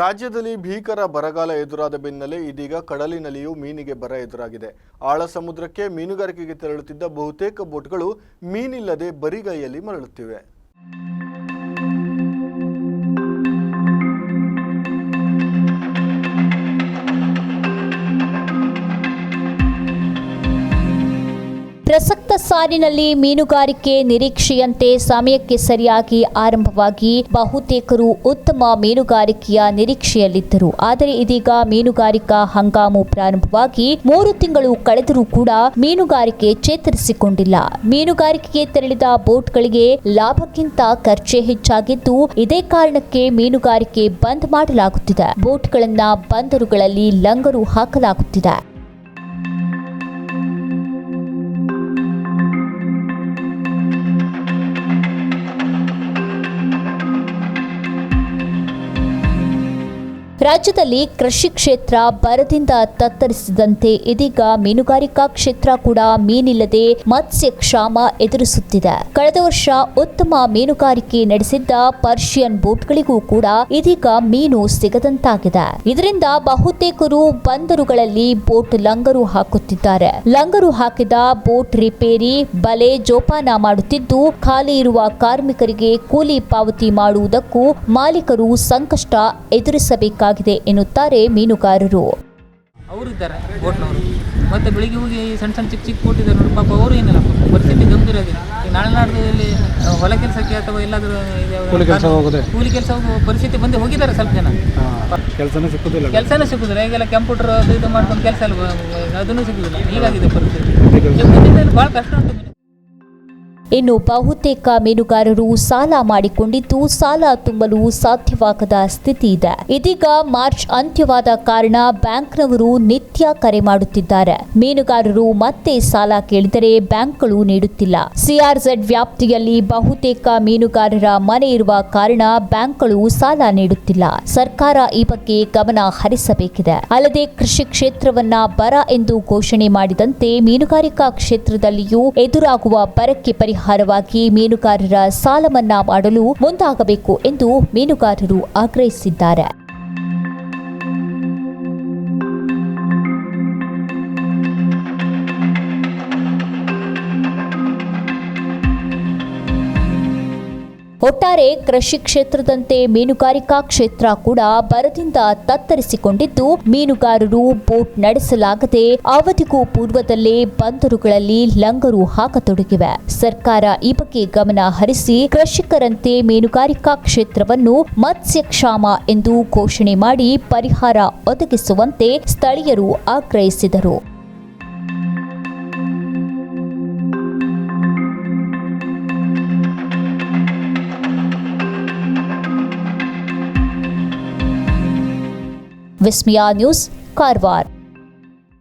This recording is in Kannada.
ರಾಜ್ಯದಲ್ಲಿ ಭೀಕರ ಬರಗಾಲ ಎದುರಾದ ಬೆನ್ನಲ್ಲೇ ಇದೀಗ ಕಡಲಿನಲ್ಲಿಯೂ ಮೀನಿಗೆ ಬರ ಎದುರಾಗಿದೆ. ಆಳ ಸಮುದ್ರಕ್ಕೆ ಮೀನುಗಾರಿಕೆಗೆ ತೆರಳುತ್ತಿದ್ದ ಬಹುತೇಕ ಬೋಟ್ಗಳು ಮೀನಿಲ್ಲದೆ ಬರಿಗೈಯಲ್ಲಿ ಮರಳುತ್ತಿವೆ. ಸಾಲಿನಲ್ಲಿ ಮೀನುಗಾರಿಕೆ ನಿರೀಕ್ಷೆಯಂತೆ ಸಮಯಕ್ಕೆ ಸರಿಯಾಗಿ ಆರಂಭವಾಗಿ ಬಹುತೇಕರು ಉತ್ತಮ ಮೀನುಗಾರಿಕೆಯ ನಿರೀಕ್ಷೆಯಲ್ಲಿದ್ದರು. ಆದರೆ ಇದೀಗ ಮೀನುಗಾರಿಕಾ ಹಂಗಾಮು ಪ್ರಾರಂಭವಾಗಿ ಮೂರು ತಿಂಗಳು ಕಳೆದರೂ ಕೂಡ ಮೀನುಗಾರಿಕೆ ಚೇತರಿಸಿಕೊಂಡಿಲ್ಲ. ಮೀನುಗಾರಿಕೆಗೆ ತೆರಳಿದ ಬೋಟ್ಗಳಿಗೆ ಲಾಭಕ್ಕಿಂತ ಖರ್ಚೆ ಹೆಚ್ಚಾಗಿದ್ದು, ಇದೇ ಕಾರಣಕ್ಕೆ ಮೀನುಗಾರಿಕೆ ಬಂದ್ ಮಾಡಲಾಗುತ್ತಿದೆ. ಬೋಟ್ಗಳನ್ನ ಬಂದರುಗಳಲ್ಲಿ ಲಂಗರು ಹಾಕಲಾಗುತ್ತಿದೆ. ರಾಜ್ಯದಲ್ಲಿ ಕೃಷಿ ಕ್ಷೇತ್ರ ಬರದಿಂದ ತತ್ತರಿಸಿದಂತೆ ಇದೀಗ ಮೀನುಗಾರಿಕಾ ಕ್ಷೇತ್ರ ಕೂಡ ಮೀನಿಲ್ಲದೆ ಮತ್ಸ್ಯ ಕ್ಷಾಮ ಎದುರಿಸುತ್ತಿದೆ. ಕಳೆದ ವರ್ಷ ಉತ್ತಮ ಮೀನುಗಾರಿಕೆ ನಡೆಸಿದ್ದ ಪರ್ಷಿಯನ್ ಬೋಟ್ಗಳಿಗೂ ಕೂಡ ಇದೀಗ ಮೀನು ಸಿಗದಂತಾಗಿದೆ. ಇದರಿಂದ ಬಹುತೇಕರು ಬಂದರುಗಳಲ್ಲಿ ಬೋಟ್ ಲಂಗರು ಹಾಕುತ್ತಿದ್ದಾರೆ. ಲಂಗರು ಹಾಕಿದ ಬೋಟ್ ರಿಪೇರಿ, ಬಲೆ ಜೋಪಾನ ಮಾಡುತ್ತಿದ್ದು, ಖಾಲಿ ಇರುವ ಕಾರ್ಮಿಕರಿಗೆ ಕೂಲಿ ಪಾವತಿ ಮಾಡುವುದಕ್ಕೂ ಮಾಲೀಕರು ಸಂಕಷ್ಟ ಎದುರಿಸಬೇಕಾಗಿದೆ. ಎನ್ನುತ್ತಾರೆ ಮೀನುಗಾರರು. ಅವರು ಇದ್ದಾರೆ ಬೋಟ್ನವರು. ಮತ್ತೆ ಬೆಳಿಗ್ಗೆ ಹೋಗಿ ಸಣ್ಣ ಸಣ್ಣ ಚಿಕ್ಕ ಚಿಕ್ಕ ಕೊಟ್ಟಿದ್ದಾರೆ ನೋಡಿ ಪಾಪ ಅವರು ಏನಿಲ್ಲ ಪರಿಸ್ಥಿತಿ ಗಂಭೀರ ಆಗಿದೆ. ಈಗ ನಾಳೆ ನಾಡ್ದಲ್ಲಿ ಹೊಲ ಕೆಲಸಕ್ಕೆ ಅಥವಾ ಎಲ್ಲಾದರೂ ಕೂಲಿ ಕೆಲ್ಸ ಹೋಗೋದೆ? ಕೂಲಿ ಕೆಲಸ ಹೋಗುವ ಪರಿಸ್ಥಿತಿ ಬಂದು ಹೋಗಿದ್ದಾರೆ ಸ್ವಲ್ಪ ಜನ. ಕೆಲಸನೂ ಸಿಕ್ಕುದಿಲ್ಲ. ಕೆಲಸನೂ ಸಿಕ್ಕುದಿಲ್ಲ. ಈಗೆಲ್ಲ ಕಂಪ್ಯೂಟರ್ ಅದು ಇದು ಮಾಡ್ಕೊಂಡು ಕೆಲಸ ಅಲ್ಲ ಅದನ್ನು ಸಿಗುದಿಲ್ಲ ಹೀಗಾಗಿದೆ ಪರಿಸ್ಥಿತಿ. ಭಾಳ ಕಷ್ಟ ಉಂಟು ಇನ್ನು ಬಹುತೇಕ ಮೀನುಗಾರರು ಸಾಲ ಮಾಡಿಕೊಂಡಿದ್ದು ಸಾಲ ತುಂಬಲು ಸಾಧ್ಯವಾಗದ ಸ್ಥಿತಿ ಇದೆ. ಇದೀಗ ಮಾರ್ಚ್ ಅಂತ್ಯವಾದ ಕಾರಣ ಬ್ಯಾಂಕ್ನವರು ನಿತ್ಯ ಕರೆ ಮಾಡುತ್ತಿದ್ದಾರೆ. ಮೀನುಗಾರರು ಮತ್ತೆ ಸಾಲ ಕೇಳಿದರೆ ಬ್ಯಾಂಕ್ಗಳು ನೀಡುತ್ತಿಲ್ಲ. ಸಿಆರ್ಝೆಡ್ ವ್ಯಾಪ್ತಿಯಲ್ಲಿ ಬಹುತೇಕ ಮೀನುಗಾರರ ಮನೆ ಇರುವ ಕಾರಣ ಬ್ಯಾಂಕ್ಗಳು ಸಾಲ ನೀಡುತ್ತಿಲ್ಲ. ಸರ್ಕಾರ ಈ ಬಗ್ಗೆ ಗಮನ ಹರಿಸಬೇಕಿದೆ. ಅಲ್ಲದೆ ಕೃಷಿ ಕ್ಷೇತ್ರವನ್ನ ಬರ ಎಂದು ಘೋಷಣೆ ಮಾಡಿದಂತೆ ಮೀನುಗಾರಿಕಾ ಕ್ಷೇತ್ರದಲ್ಲಿಯೂ ಎದುರಾಗುವ ಬರಕ್ಕೆ ಪರಿಹಾರವಾಗಿ ಮೀನುಗಾರರ ಸಾಲ ಮನ್ನಾ ಮಾಡಲು ಮುಂದಾಗಬೇಕು ಎಂದು ಮೀನುಗಾರರು ಆಗ್ರಹಿಸಿದ್ದಾರೆ. ಒಟ್ಟಾರೆ ಕೃಷಿ ಕ್ಷೇತ್ರದಂತೆ ಮೀನುಗಾರಿಕಾ ಕ್ಷೇತ್ರ ಕೂಡ ಬರದಿಂದ ತತ್ತರಿಸಿಕೊಂಡಿದ್ದು, ಮೀನುಗಾರರು ಬೋಟ್ ನಡೆಸಲಾಗದೆ ಅವಧಿಗೂ ಪೂರ್ವದಲ್ಲೇ ಬಂದರುಗಳಲ್ಲಿ ಲಂಗರು ಹಾಕತೊಡಗಿವೆ. ಸರ್ಕಾರ ಈ ಬಗ್ಗೆ ಗಮನ ಹರಿಸಿ ಕೃಷಿಕರಂತೆ ಮೀನುಗಾರಿಕಾ ಕ್ಷೇತ್ರವನ್ನು ಮತ್ಸ್ಯಕ್ಷಾಮ ಎಂದು ಘೋಷಣೆ ಮಾಡಿ ಪರಿಹಾರ ಒದಗಿಸುವಂತೆ ಸ್ಥಳೀಯರು ಆಗ್ರಹಿಸಿದರು. விஸ்மியா நியூஸ் கார்வார்.